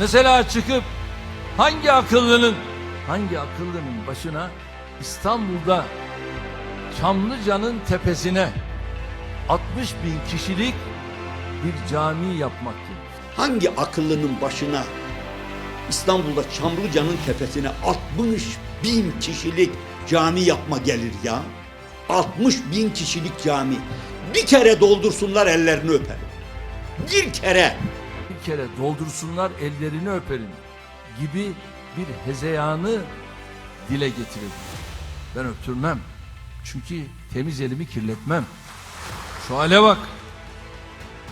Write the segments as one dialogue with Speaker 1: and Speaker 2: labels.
Speaker 1: Mesela çıkıp hangi akıllının hangi akıllının başına İstanbul'da Çamlıca'nın tepesine 60 bin kişilik bir cami yapmak gelir.
Speaker 2: Hangi akıllının başına İstanbul'da Çamlıca'nın tepesine 60 bin kişilik cami yapma gelir ya? 60 bin kişilik cami. Bir kere doldursunlar ellerini öperim. Bir kere.
Speaker 1: Kere doldursunlar ellerini öperim gibi bir hezeyanı dile getirir. Ben öptürmem. Çünkü temiz elimi kirletmem. Şu hale bak.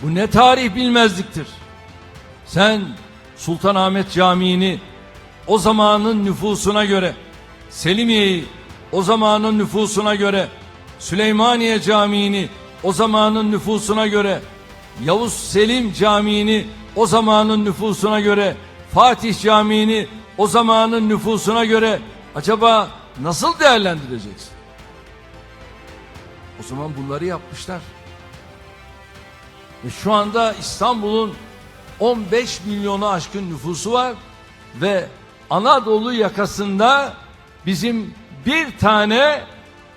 Speaker 1: Bu ne tarih bilmezliktir. Sen Sultanahmet Camii'ni o zamanın nüfusuna göre, Selimiye'yi o zamanın nüfusuna göre, Süleymaniye Camii'ni o zamanın nüfusuna göre, Yavuz Selim Camii'ni o zamanın nüfusuna göre, Fatih Camii'ni o zamanın nüfusuna göre acaba nasıl değerlendireceksin? O zaman bunları yapmışlar. Ve şu anda İstanbul'un 15 milyonu aşkın nüfusu var ve Anadolu yakasında bizim bir tane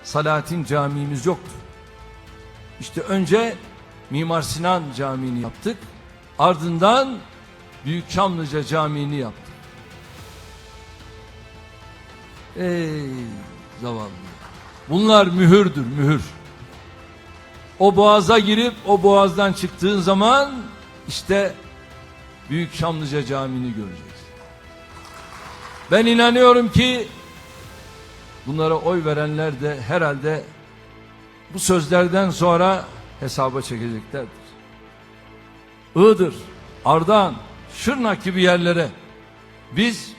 Speaker 1: Salatin camimiz yoktu. İşte önce Mimar Sinan Camii'ni yaptık. Ardından Büyük Çamlıca Camii'ni yaptık. Ey zavallı. Bunlar mühürdür, mühür. O boğaza girip o boğazdan çıktığın zaman işte Büyük Çamlıca Camii'ni göreceksin. Ben inanıyorum ki bunlara oy verenler de herhalde bu sözlerden sonra hesaba çekeceklerdir. Iğdır, Ardahan, Şırnak gibi yerlere biz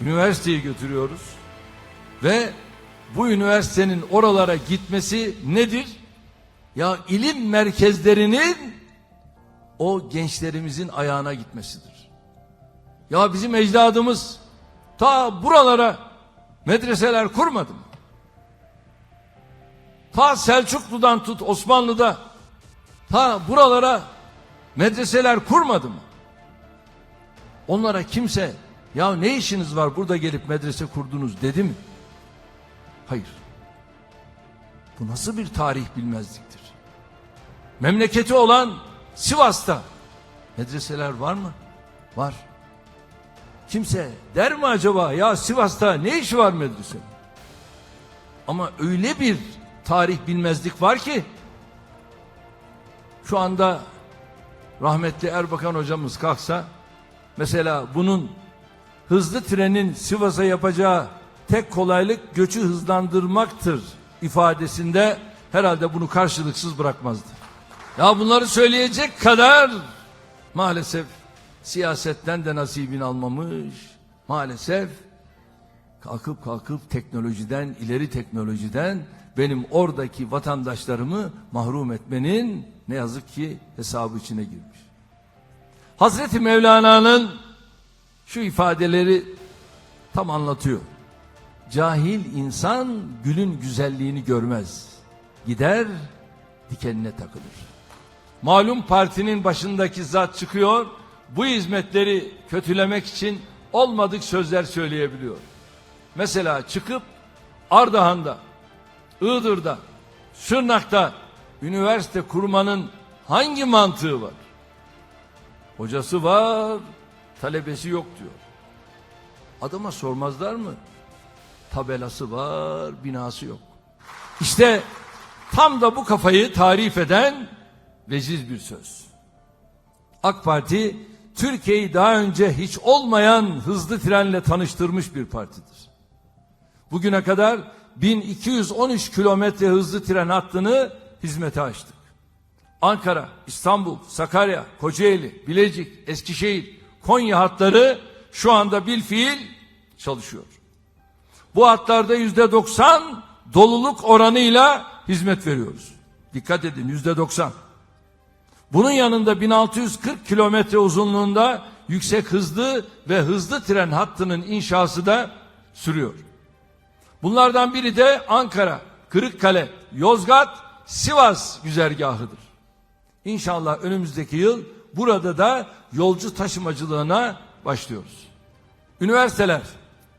Speaker 1: üniversiteyi götürüyoruz ve bu üniversitenin oralara gitmesi nedir? Ya ilim merkezlerinin o gençlerimizin ayağına gitmesidir. Ya bizim ecdadımız ta buralara medreseler kurmadı mı? Ta Selçuklu'dan tut Osmanlı'da ta buralara medreseler kurmadı mı? Onlara kimse ya ne işiniz var burada gelip medrese kurdunuz dedi mi? Hayır. Bu nasıl bir tarih bilmezliktir? Memleketi olan Sivas'ta medreseler var mı? Var. Kimse der mi acaba ya Sivas'ta ne işi var medrese? Ama öyle bir tarih bilmezlik var ki şu anda rahmetli Erbakan hocamız kalksa mesela bunun hızlı trenin Sivas'a yapacağı tek kolaylık göçü hızlandırmaktır ifadesinde herhalde bunu karşılıksız bırakmazdı. Ya bunları söyleyecek kadar maalesef siyasetten de nasibini almamış. Maalesef kalkıp kalkıp teknolojiden, ileri teknolojiden benim oradaki vatandaşlarımı mahrum etmenin ne yazık ki hesabı içine girmiş. Hazreti Mevlana'nın şu ifadeleri tam anlatıyor. Cahil insan gülün güzelliğini görmez. Gider dikenine takılır. Malum partinin başındaki zat çıkıyor. Bu hizmetleri kötülemek için olmadık sözler söyleyebiliyor. Mesela çıkıp Ardahan'da, Iğdır'da, Şırnak'ta üniversite kurmanın hangi mantığı var? Hocası var, talebesi yok diyor. Adama sormazlar mı? Tabelası var, binası yok. İşte tam da bu kafayı tarif eden veciz bir söz. AK Parti Türkiye'yi daha önce hiç olmayan hızlı trenle tanıştırmış bir partidir. Bugüne kadar 1213 kilometre hızlı tren hattını hizmete açtık. Ankara, İstanbul, Sakarya, Kocaeli, Bilecik, Eskişehir, Konya hatları şu anda bil fiil çalışıyor. Bu hatlarda yüzde 90 doluluk oranıyla hizmet veriyoruz. Dikkat edin yüzde 90. Bunun yanında 1640 kilometre uzunluğunda yüksek hızlı ve hızlı tren hattının inşası da sürüyor. Bunlardan biri de Ankara, Kırıkkale, Yozgat, Sivas güzergahıdır. İnşallah önümüzdeki yıl burada da yolcu taşımacılığına başlıyoruz. Üniversiteler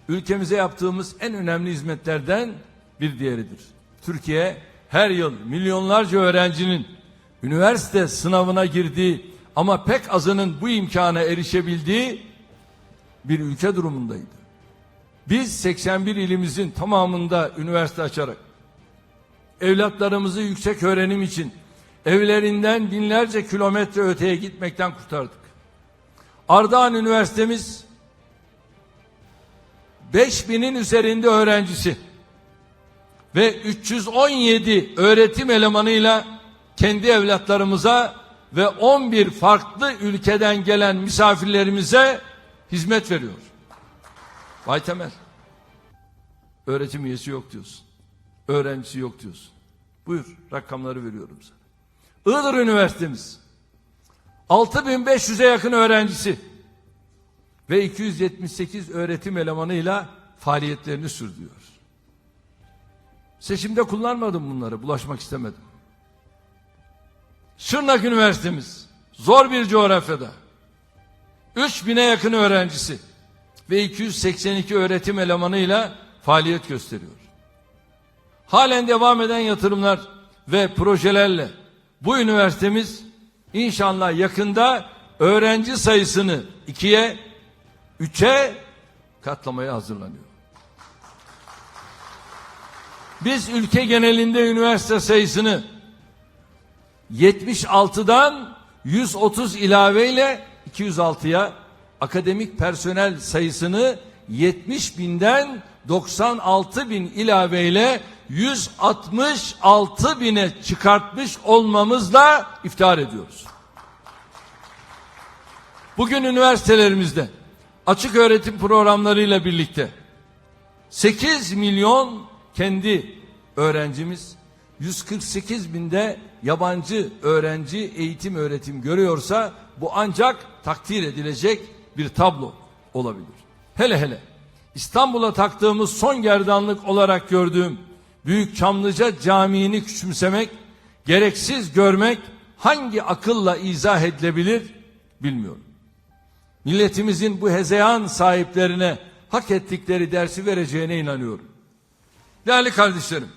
Speaker 1: ülkemize yaptığımız en önemli hizmetlerden bir diğeridir. Türkiye her yıl milyonlarca öğrencinin üniversite sınavına girdiği ama pek azının bu imkana erişebildiği bir ülke durumundaydı. Biz 81 ilimizin tamamında üniversite açarak evlatlarımızı yüksek öğrenim için evlerinden binlerce kilometre öteye gitmekten kurtardık. Ardahan Üniversitemiz 5000'in üzerinde öğrencisi ve 317 öğretim elemanıyla kendi evlatlarımıza ve 11 farklı ülkeden gelen misafirlerimize hizmet veriyor. Vay Temel. Öğretim üyesi yok diyorsun. Öğrencisi yok diyorsun. Buyur rakamları veriyorum sana. Iğdır Üniversitemiz 6500'e yakın öğrencisi ve 278 öğretim elemanıyla faaliyetlerini sürdürüyor. Seçimde kullanmadım bunları, bulaşmak istemedim. Şırnak Üniversitemiz zor bir coğrafyada 3000'e yakın öğrencisi ve 282 öğretim elemanıyla faaliyet gösteriyor. Halen devam eden yatırımlar ve projelerle bu üniversitemiz inşallah yakında öğrenci sayısını ikiye, üçe katlamaya hazırlanıyor. Biz ülke genelinde üniversite sayısını 76'dan 130 ilaveyle 206'ya akademik personel sayısını 70 binden 96 bin ilaveyle 166 bine çıkartmış olmamızla iftihar ediyoruz. Bugün üniversitelerimizde açık öğretim programlarıyla birlikte 8 milyon kendi öğrencimiz 148 binde yabancı öğrenci eğitim öğretim görüyorsa bu ancak takdir edilecek bir tablo olabilir. Hele hele İstanbul'a taktığımız son gerdanlık olarak gördüğüm Büyük Çamlıca Camii'ni küçümsemek, gereksiz görmek hangi akılla izah edilebilir bilmiyorum. Milletimizin bu hezeyan sahiplerine hak ettikleri dersi vereceğine inanıyorum. Değerli kardeşlerim,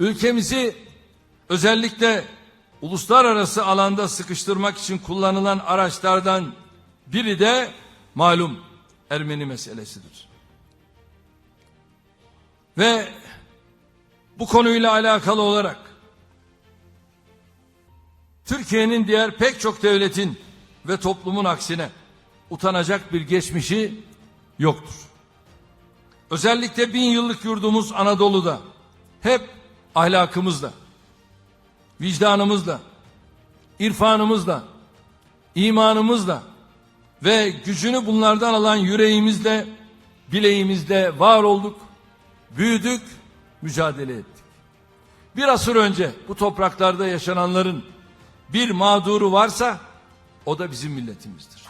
Speaker 1: ülkemizi özellikle uluslararası alanda sıkıştırmak için kullanılan araçlardan biri de malum Ermeni meselesidir. Ve bu konuyla alakalı olarak Türkiye'nin diğer pek çok devletin ve toplumun aksine utanacak bir geçmişi yoktur. Özellikle bin yıllık yurdumuz Anadolu'da hep ahlakımızla, vicdanımızla, irfanımızla, imanımızla ve gücünü bunlardan alan yüreğimizle, bileğimizde var olduk, büyüdük, mücadele ettik. Bir asır önce bu topraklarda yaşananların bir mağduru varsa o da bizim milletimizdir.